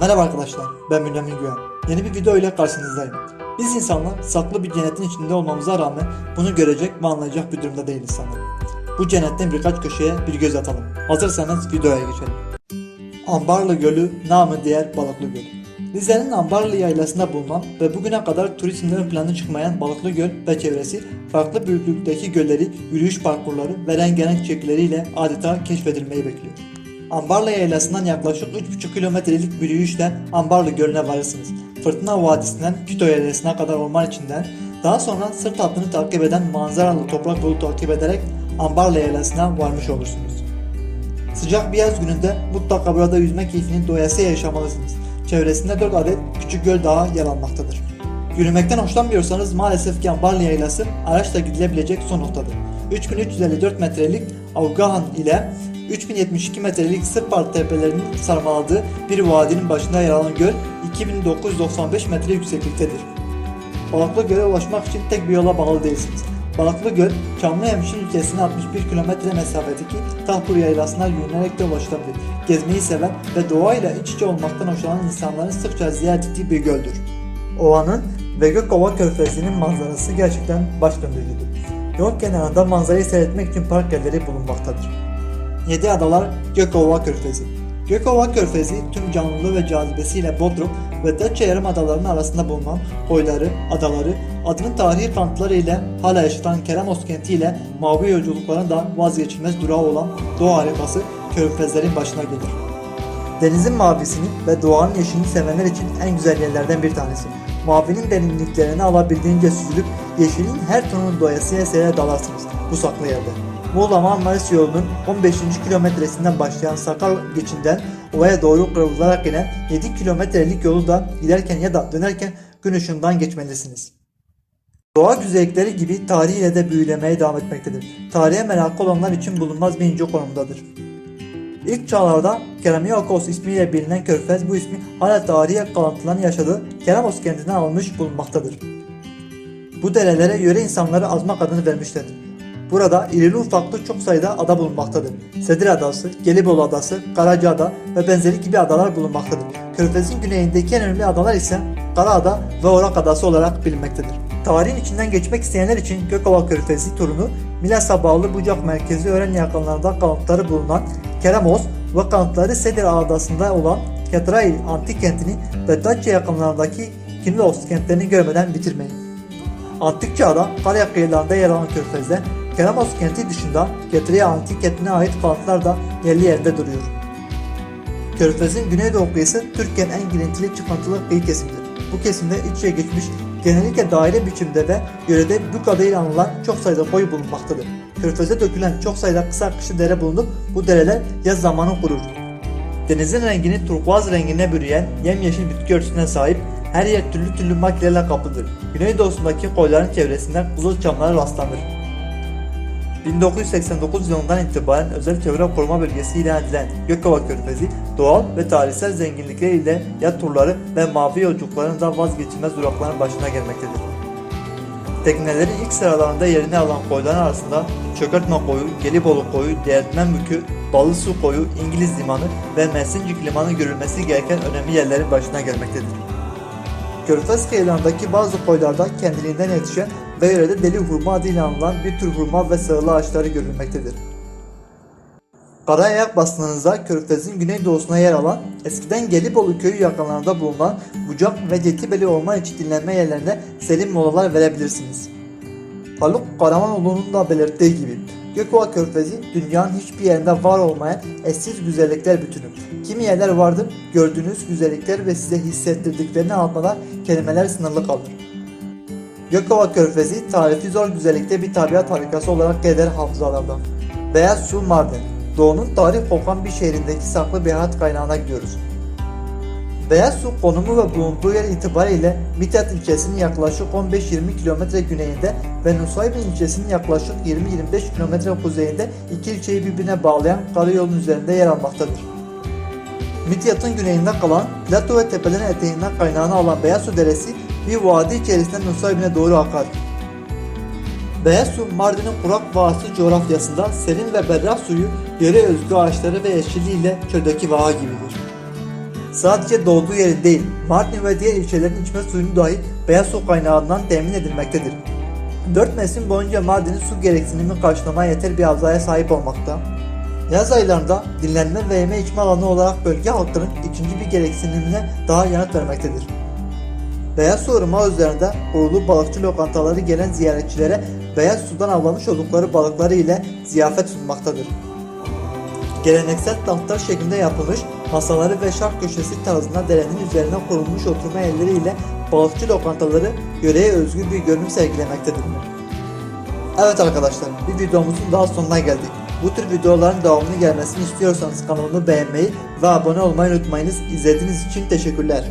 Merhaba arkadaşlar, ben Bünyamin Güven. Yeni bir video ile karşınızdayım. Biz insanlar saklı bir cennetin içinde olmamıza rağmen bunu görecek ve anlayacak bir durumda değiliz sanırım. Bu cennetten birkaç köşeye bir göz atalım. Hazırsanız videoya geçelim. Ambarlı Gölü, namı diğer Balıklı Göl. Rize'nin Ambarlı yaylasında bulunan ve bugüne kadar turizmde ön plana çıkmayan Balıklı Göl ve çevresi farklı büyüklükteki gölleri, yürüyüş parkurları ve rengarenk çiçekleriyle adeta keşfedilmeyi bekliyor. Ambarlı yaylasından yaklaşık 3,5 kilometrelik bir yürüyüşle Ambarlı Gölü'ne varırsınız. Fırtına Vadisi'nden Küto yaylasına kadar orman içinden, daha sonra sırt hattını takip eden manzaralı toprak yolu takip ederek Ambarlı yaylasına varmış olursunuz. Sıcak bir yaz gününde mutlaka burada yüzme keyfini doyasıya yaşamalısınız. Çevresinde 4 adet küçük göl daha yer almaktadır. Yürümekten hoşlanmıyorsanız maalesef ki Ambarlı Yaylası araçla gidilebilecek son noktadır. 3354 metrelik Avgahan ile 3072 metrelik Sırpar tepelerinin sarmaladığı bir vadinin başında yer alan göl 2995 metre yüksekliktedir. Balıklı Göl'e ulaşmak için tek bir yola bağlı değilsiniz. Balıklı Göl, Çamlıhemşin ülkesine 61 kilometre mesafedeki Tahpur Yaylası'na yürünerek de ulaşılabilir. Gezmeyi seven ve doğayla iç içe olmaktan hoşlanan insanların sıkça ziyaret ettiği bir göldür. Ova'nın ve Gökova Körfezi'nin manzarası gerçekten baş döndürücüdür. Yol kenarında manzarayı seyretmek için park yerleri bulunmaktadır. 7 adalar Gökova Körfezi. Gökova Körfezi tüm canlılığı ve cazibesiyle Bodrum ve Datça Yarımadaları'nın arasında bulunan koyları, adaları, adının tarihi kanıtları ile hala yaşatan Keramos kenti ile mavi yolculukların da vazgeçilmez durağı olan Doğu harikası Körfezlerin başına gelir. Denizin mavisini ve doğanın yeşilini sevenler için en güzel yerlerden bir tanesi. Mavinin derinliklerini alabildiğince süzülüp yeşilin her tonunu doyasıya seyre dalarsınız bu saklı yerde. Muğla Marmaris yolunun 15. kilometresinden başlayan Sakal geçinden ovaya doğru kıvrılarak inen 7 kilometrelik yolu da giderken ya da dönerken gün ışığından geçmelisiniz. Doğa güzellikleri gibi tarihiyle de büyülemeye devam etmektedir. Tarihe meraklı olanlar için bulunmaz bir ince konumdadır. İlk çağlarda Keramiakos ismiyle bilinen körfez bu ismi hala tarihi kalıntıların yaşadığı Keramos kentinden almış bulunmaktadır. Bu derelere yöre insanları azmak adını vermişlerdir. Burada irili ufaklı çok sayıda ada bulunmaktadır. Sedir Adası, Gelibolu Adası, Karacaada ve benzeri gibi adalar bulunmaktadır. Körfez'in güneyindeki en önemli adalar ise Karaada ve Orak Adası olarak bilinmektedir. Tarihin içinden geçmek isteyenler için Gökova Körfezi turunu Milas'a bağlı Bucak merkezi öğren yakınlarında kalıntıları bulunan Keramos ve kalıntıları Sedir Adası'nda olan Ketrail antik kentini ve Datça yakınlarındaki Kinilos kentlerini görmeden bitirmeyin. Antik çağda Kalya kıyılarında yer alan körfezde Keramos kenti dışında Getriye antik kentine ait kalıntılar da yerli yerinde duruyor. Körfez'in güneydoğu kıyısı Türkiye'nin en girintili çıkıntılı kıyı kesimidir. Bu kesimde iç içe geçmiş genellikle daire biçimde ve yörede Bük adıyla anılan çok sayıda koy bulunmaktadır. Körfez'e dökülen çok sayıda kısa akışlı dere bulunup bu dereler yaz zamanı kurur. Denizin rengini turkuaz rengine bürüyen yemyeşil bitki örtüsüne sahip her yer türlü türlü makinelerle kaplıdır. Güneydoğusundaki koyların çevresinden kızılçamlara rastlanır. 1989 yılından itibaren özel çevre koruma bölgesi ilan edilen Gökova Körfezi, doğal ve tarihsel zenginlikleriyle yat turları ve mavi yolculukların da vazgeçilmez durakların başına gelmektedir. Teknelerin ilk sıralarında yerini alan koyların arasında Çökertme Koyu, Gelibolu Koyu, Değirmenbükü, Balısu Koyu, İngiliz Limanı ve Mersincik Limanı görülmesi gereken önemli yerlerin başına gelmektedir. Körfez kıyılarındaki bazı koylarda kendiliğinden yetişen ve yörede deli hurma adıyla anılan bir tür hurma ve sığırlı ağaçları görülmektedir. Karayayak bastığınızda Körfez'in güneydoğusuna yer alan, eskiden Gelibolu köyü yakınlarında bulunan Bucak ve Cetibeli orman içi dinlenme yerlerinde serin molalar verebilirsiniz. Haluk Karamanoğlu'nun da belirttiği gibi Gökova Körfezi dünyanın hiçbir yerinde var olmayan eşsiz güzellikler bütünü. Kimi yerler vardır, gördüğünüz güzellikler ve size hissettirdiklerini anlatmadan kelimeler sınırlı kalır. Gökova Körfezi tarifi zor güzellikte bir tabiat harikası olarak gelir hafızalarda. Beyaz Su Mardin, doğunun tarih kokan bir şehrindeki saklı bir hayat kaynağına gidiyoruz. Beyaz Su konumu ve bulunduğu yer itibariyle Mitat ilçesinin yaklaşık 15-20 kilometre güneyinde ve Nusaybin ilçesinin yaklaşık 20-25 kilometre kuzeyinde iki ilçeyi birbirine bağlayan karayolun üzerinde yer almaktadır. Midyat'ın güneyinde kalan plato ve tepelerin eteğinden kaynağını alan Beyaz Su Deresi bir vadi içerisinden Nusaybin'e doğru akar. Beyaz Su, Mardin'in kurak vahası coğrafyasında serin ve berrak suyu, yöre özgü ağaçları ve yeşilliğiyle çöldeki vaha gibidir. Sadece doğduğu yerin değil, Mardin ve diğer ilçelerin içme suyunu dahi beyaz su kaynağından temin edilmektedir. 4 mevsim boyunca Mardin'in su gereksinimi karşılamaya yeter bir havzaya sahip olmakta. Yaz aylarında dinlenme ve yeme içme alanı olarak bölge halkının ikinci bir gereksinimine daha yanıt vermektedir. Beyaz su ırmağı üzerinde kurulu balıkçı lokantaları gelen ziyaretçilere beyaz sudan avlamış oldukları balıkları ile ziyafet sunmaktadır. Geleneksel tahtlar şeklinde yapılmış masaları ve şark köşesi tarzında derenin üzerine kurulmuş oturma yerleri ile balıkçı lokantaları yöreye özgü bir görünüm sergilemektedirler. Evet arkadaşlar bir videomuzun daha sonuna geldik. Bu tür videoların devamını gelmesini istiyorsanız kanalımı beğenmeyi ve abone olmayı unutmayınız. İzlediğiniz için teşekkürler.